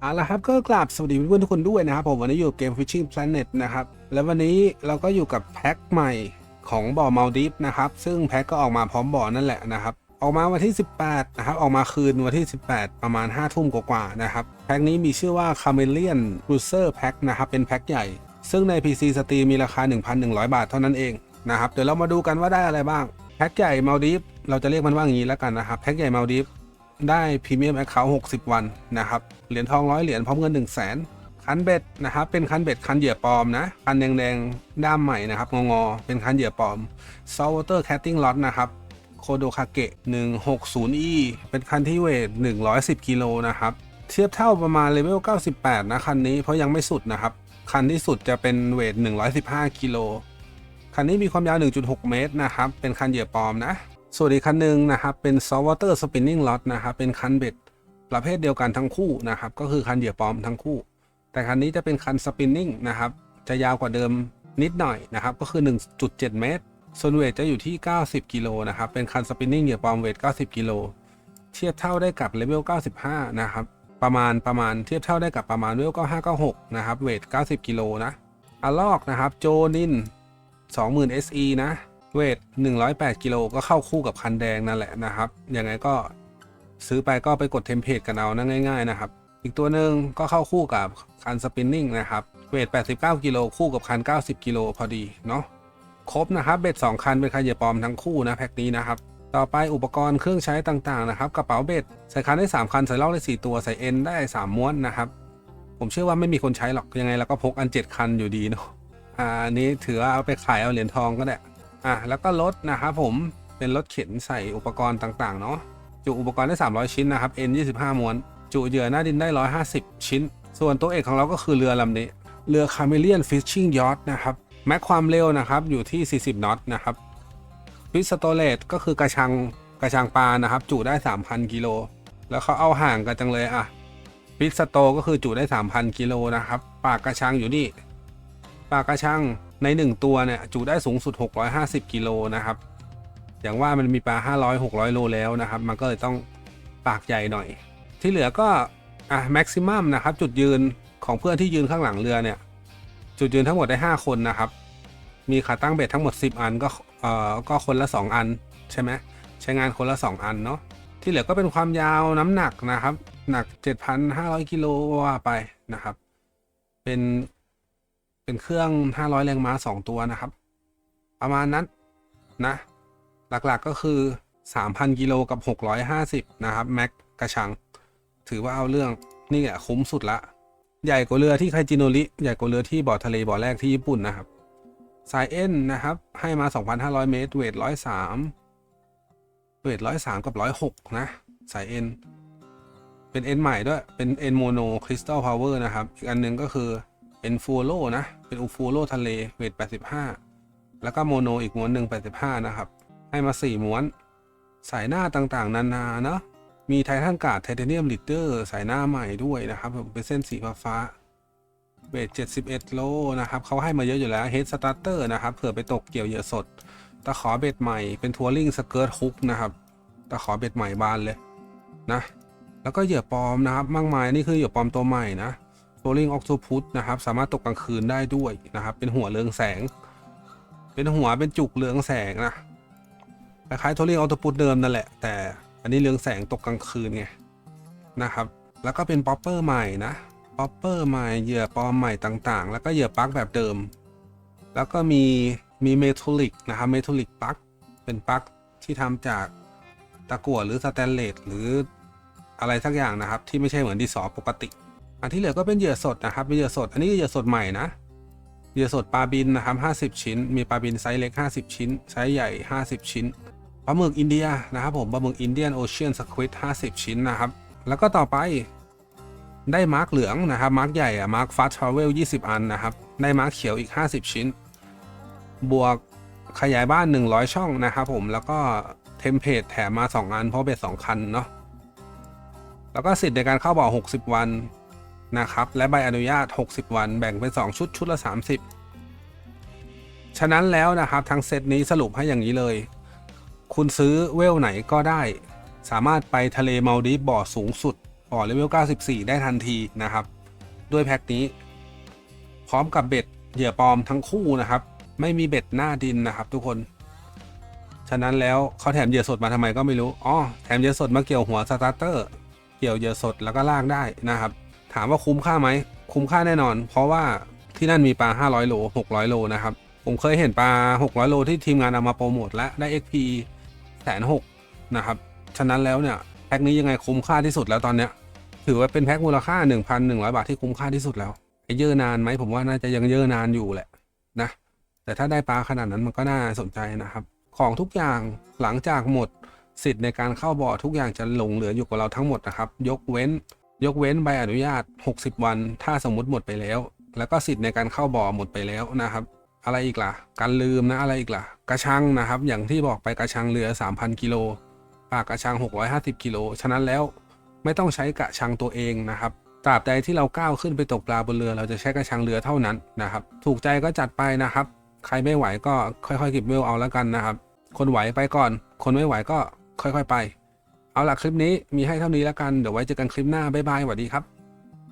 เอาละครับก็กราบสวัสดีเพื่อนๆทุกคนด้วยนะครับผมวันนี้อยู่เกม Fishing Planet นะครับแล้ววันนี้เราก็อยู่กับแพ็คใหม่ของบ่อมาลดิฟนะครับซึ่งแพ็คก็ออกมาพร้อมบ่อนั่นแหละนะครับออกมาวันที่ 18นะครับออกมาคืนวันที่ 18 ประมาณ 5 ทุ่มกว่าๆนะครับแพ็คนี้มีชื่อว่า Chameleon Cruiser Pack นะครับเป็นแพ็คใหญ่ ซึ่งใน PC Steam มีราคา 1,100 บาทเท่านั้นเองนะครับเดี๋ยวเรามาดูกันว่าได้อะไรบ้างแพ็คใหญ่มาลดิฟเราจะเรียกมันว่าอย่างนี้แล้วกันนะครับแพ็คใหญ่มาลดิฟ ได้พรีเมียมแอคเคาท์60วันนะครับ เหรียญทองร้อยเหรียญพร้อมเงิน1 0 0 0 0แสนคันเบ็ดนะครับ เป็นคันเบ็ดคันเหยื่อปลอมนะ คันแดงๆ ด้ามใหม่นะครับ งอๆ เป็นคันเหยื่อปลอม Saltwater Catting Rod นะครับ โคโดคาเกะ 160E เป็นคันที่เวท 110 กิโลนะครับ เทียบเท่าประมาณเลเวล 98 นะคันนี้เพราะยังไม่สุดนะครับ คันที่สุดจะเป็นเวท 115 กิโล คันนี้มีความยาว 1.6 เมตรนะครับ เป็นคันเหยื่อปลอมนะ ส่วนอีกคันหนึ่งนะครับเป็น saltwater spinning rod นะครับเป็นคันเบ็ดประเภทเดียวกันทั้งคู่นะครับก็คือคันเหยื่อปลอมทั้งคู่ แต่คันนี้จะเป็นคัน spinning นะครับจะยาวกว่าเดิมนิดหน่อยนะครับก็คือ 1.7 เมตรส่วนเวทจะอยู่ที่ 90 กิโลนะครับเป็นคัน spinning เหยื่อปลอมเวท 90 กิโลเทียบเท่าได้กับเลเวล 95 นะครับประมาณประมาณเทียบเท่าได้กับประมาณเลเวล 9596 นะครับเวท 90 กิโลนะอะลอกนะครับโจนิน 20,000 SE นะ เวท 108 กิโลก็เข้าคู่กับคันแดงนั่นแหละนะครับ ยังไงก็ซื้อไปก็ไปกดเทมเพลตกันเอานะง่าย ๆ นะครับ อีกตัวหนึ่งก็เข้าคู่กับคันสปินนิ่งนะครับ เวท 89 กิโลคู่กับคัน 90 กิโลพอดีเนาะ ครบนะครับเบ็ด2คันเป็นคันเหยื่อปลอมทั้งคู่นะแพ็คนี้นะครับ ต่อไปอุปกรณ์เครื่องใช้ต่างๆนะครับ กระเป๋าเบ็ดใส่คันได้ 3 คันใส่ลอกได้ 4 ตัวใส่เอ็นได้ 3 ม้วนนะครับ ผมเชื่อว่าไม่มีคนใช้หรอกยังไงเราก็พกอัน 7 คันอยู่ดีเนาะ อ่าอันนี้ถือว่าเอาไปขายเอาเหรียญทองก็ได้ อะแล้วก็รถนะครับผมเป็นรถเข็นใส่อุปกรณ์ต่างๆเนาะจุอุปกรณ์ได้ 300 ชิ้นนะครับ N 25ม้วน จุเหยื่อหน้าดินได้ 150 ชิ้น ส่วนตัวเอกของเราก็คือเรือลำนี้ เรือ Chameleon Fishing Yacht นะครับ แม็กความเร็วนะครับอยู่ที่ 40 น็อตนะครับฟิสโตเลตก็คือกระชังกระชังปลานะครับ จุได้ 3,000 กิโล แล้วเขาเอาห่างกันจังเลยอะฟิสโตก็คือจุได้ 3,000 กิโลนะครับ ปากกระชังอยู่นี่ ปากกระชัง ใน 1 ตัวเนี่ยจุได้สูงสุด 650 กิโลนะครับ อย่างว่ามันมีปลา 500 600 โลแล้วนะครับ มันก็เลยต้องปากใหญ่หน่อย ที่เหลือก็อะแม็กซิมัมนะครับ จุดยืนของเพื่อนที่ยืนข้างหลังเรือเนี่ย จุดยืนทั้งหมดได้ 5 คนนะครับ มีขาตั้งเบ็ดทั้งหมด 10 อันก็เอ่อก็คนละ 2 อันใช่ไหมใช้งานคนละ 2 อันเนาะที่เหลือก็เป็นความยาวน้ำหนักนะครับ หนัก 7,500 กิโลว่าไปนะครับ เป็น เป็นเครื่อง 500 แรงม้า 2 ตัวนะครับ ประมาณนั้นนะ หลักๆก็คือ 3,000 กิโลกับ 650 นะครับ แม็กกระชัง ถือว่าเอาเรื่องนี่แหละคุ้มสุดละ ใหญ่กว่าเรือที่ไคจิโนริ ใหญ่กว่าเรือที่บ่อทะเลบ่อแรกที่ญี่ปุ่นนะครับ สายเอ็นนะครับ ให้มา 2,500 เมตร เวท 103 เวท 103 กับ 106 นะ สายเอ็น เป็นเอ็นใหม่ด้วย เป็นเอ็นโมโนคริสตัลพาวเวอร์นะครับ อีกอันหนึงก็คือ เอ็นฟูโลนะ เป็นอูฟูโลทะเลเวท 85 แล้วก็โมโนอีกม้วนหนึ่ง85 นะครับ ให้มา 4 ม้วน สายหน้าต่างๆ นานาเนาะมีไททันกาดไทเทเนียมลิเตอร์สายหน้าใหม่ด้วยนะครับผมเป็นเส้นสีฟ้าเวท 71 โลนะครับเขาให้มาเยอะอยู่แล้วเฮดสตาร์เตอร์นะครับเผื่อไปตกเกี่ยวเหยื่อสดตะขอเบ็ดใหม่เป็นทัวริงสเกิร์ตฮุกนะครับตะขอเบ็ดใหม่บานเลยนะ แล้วก็เหยื่อปลอมนะครับมากมายนี่คือเหยื่อปลอมตัวใหม่นะ ทัวริงออกโ p พุตนะครับ สามารถตกกลางคืนได้ด้วยนะครับ เป็นหัวเรืองแสง เป็นหัวเป็นจุกเรืองแสงนะคล้ายๆทัวริงออกโ p พุตเดิมนั่นแหละ แต่อันนี้เรืองแสงตกกลางคืนไงนะครับ แล้วก็เป็นป๊อปเปอร์ใหม่นะป๊อปเปอร์ใหม่เหยื่อปลอมใหม่ต่างๆ แล้วก็เหยื่อปลั๊กแบบเดิม แล้วก็มีมีเมทัลลิกนะครับเมทัลลิกปลั๊กเป็นปลั๊กที่ทำจากตะกั่วหรือสแตนเลสหรืออะไรสักอย่างนะครับ ที่ไม่ใช่เหมือนดินสอปกติ อันที่เหลือก็เป็นเหยื่อสดนะครับเป็นเหยื่อสด อันนี้เหยื่อสดใหม่นะเหยื่อสดปลาบินนะครับ 50 ชิ้น มีปลาบินไซส์เล็ก 50 ชิ้น ไซส์ใหญ่ 50 ชิ้น ปลาหมึกอินเดียนะครับผม ปลาหมึกอินเดียนโอเชียนสควิด50 ชิ้นนะครับ แล้วก็ต่อไปได้มาร์กเหลืองนะครับ มาร์กใหญ่อะมาร์กฟาสทราเวล 20 อันนะครับ ได้มาร์กเขียวอีก 50 ชิ้น บวกขยายบ้าน 100 ช่องนะครับผม แล้วก็เทมเพลตแถมมา 2 อัน เพราะเบ็ด2คันเนาะ แล้วก็สิทธิ์ในการเข้าบ่อ 60 วัน นะครับ และใบอนุญาต 60 วันแบ่งเป็น 2 ชุดชุดละ 30 ฉะนั้นแล้วนะครับทั้งเซตนี้สรุปให้อย่างนี้เลย คุณซื้อเวลไหนก็ได้ สามารถไปทะเลมาลดีฟบ่อสูงสุดบ่อเลเวล 94 ได้ทันทีนะครับ ด้วยแพ็คนี้ พร้อมกับเบ็ดเหยื่อปลอมทั้งคู่นะครับ ไม่มีเบ็ดหน้าดินนะครับ ทุกคนฉะนั้นแล้วเขาแถมเหยื่อสดมาทำไมก็ไม่รู้ อ๋อ แถมเหยื่อสดมาเกี่ยวหัวสตาร์เตอร์ เกี่ยวเหยื่อสดแล้วก็ลากได้นะครับ ถามว่าคุ้มค่าไหม คุ้มค่าแน่นอน เพราะว่าที่นั่นมีปลา 500 โล 600 โลนะครับ ผมเคยเห็นปลา 600 โลที่ทีมงานเอามาโปรโมทและได้ XP แสนหกนะครับ ฉะนั้นแล้วเนี่ยแพ็คนี้ยังไงคุ้มค่าที่สุดแล้วตอนเนี้ย ถือว่าเป็นแพ็คมูลค่า 1,100 บาทที่คุ้มค่าที่สุดแล้วไอ้เยอะนานไหมผมว่าน่าจะยังเยอะนานอยู่แหละนะ แต่ถ้าได้ปลาขนาดนั้นมันก็น่าสนใจนะครับ ของทุกอย่างหลังจากหมดสิทธิ์ในการเข้าบ่อทุกอย่างจะหลงเหลืออยู่กับเราทั้งหมดนะครับ ยกเว้น ยกเว้นใบอนุญาต 60 วัน ถ้าสมมุติหมดไปแล้ว แล้วก็สิทธิ์ในการเข้าบ่อหมดไปแล้วนะครับ อะไรอีกล่ะ การลืมนะอะไรอีกล่ะ กระชังนะครับ อย่างที่บอกไปกระชังเรือ 3,000 กิโล ปากกระชัง 650 กิโล ฉะนั้นแล้วไม่ต้องใช้กระชังตัวเองนะครับ ตราบใดที่เราก้าวขึ้นไปตกปลาบนเรือ เราจะใช้กระชังเรือเท่านั้นนะครับ ถูกใจก็จัดไปนะครับ ใครไม่ไหวก็ค่อยๆเก็บเวลเอาแล้วกันนะครับ คนไหวไปก่อน คนไม่ไหวก็ค่อยๆไป เอาล่ะคลิปนี้มีให้เท่านี้แล้วกัน เดี๋ยวไว้เจอกันคลิปหน้าบ๊ายบายสวัสดีครับ